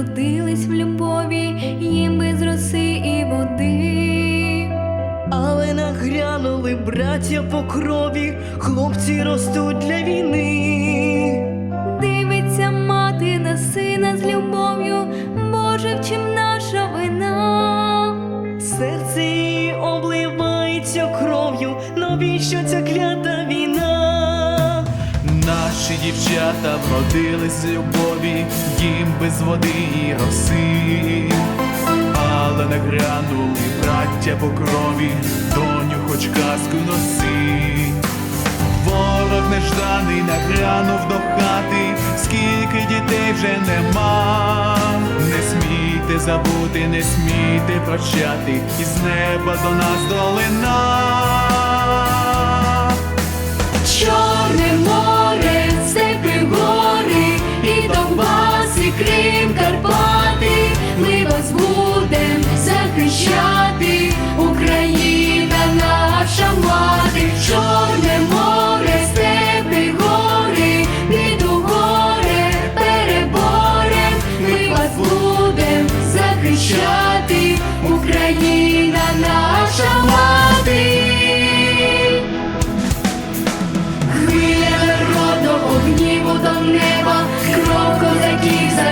Народились в любові, їм без роси і води, але нагрянули браття по крові, хлопці ростуть для війни, дивиться мати на сина з любов'ю, Боже, в чим наша вина, серце її обливається кров'ю, навіщо ця клята? Наші дівчата вродились з любові, їм без води і роси, але не гранули браття по крові, доню хоч казку носи. Ворог нежданий нагрянув до хати, скільки дітей вже нема. Не смійте забути, не смійте прощати, із неба до нас долина.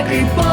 happy birthday.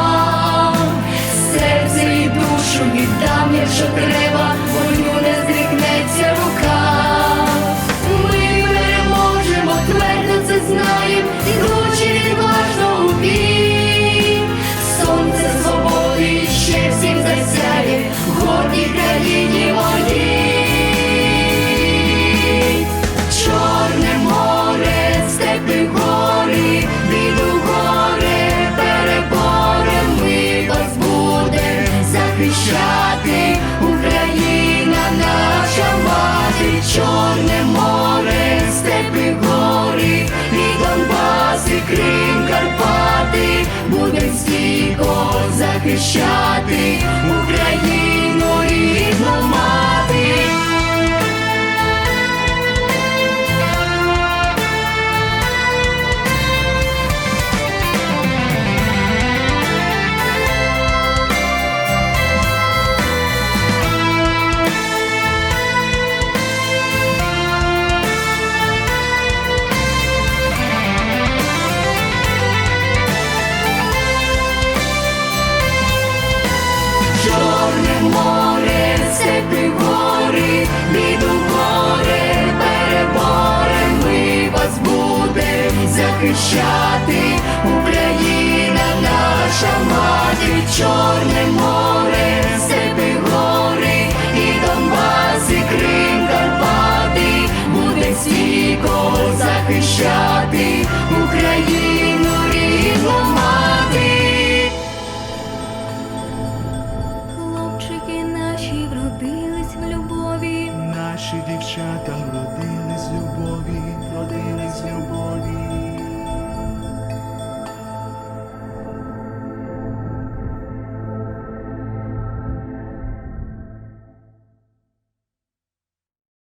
Чорне море, степи гори, і Донбас, і Крим, Карпати, будем стійко захищати захищати, Україна наша мати, Чорне море, степи гори, і Донбас, і Крим, Карпати, буде стійко захищати Україну рідну мати. Хлопчики наші вродились в любові, Наші дівчата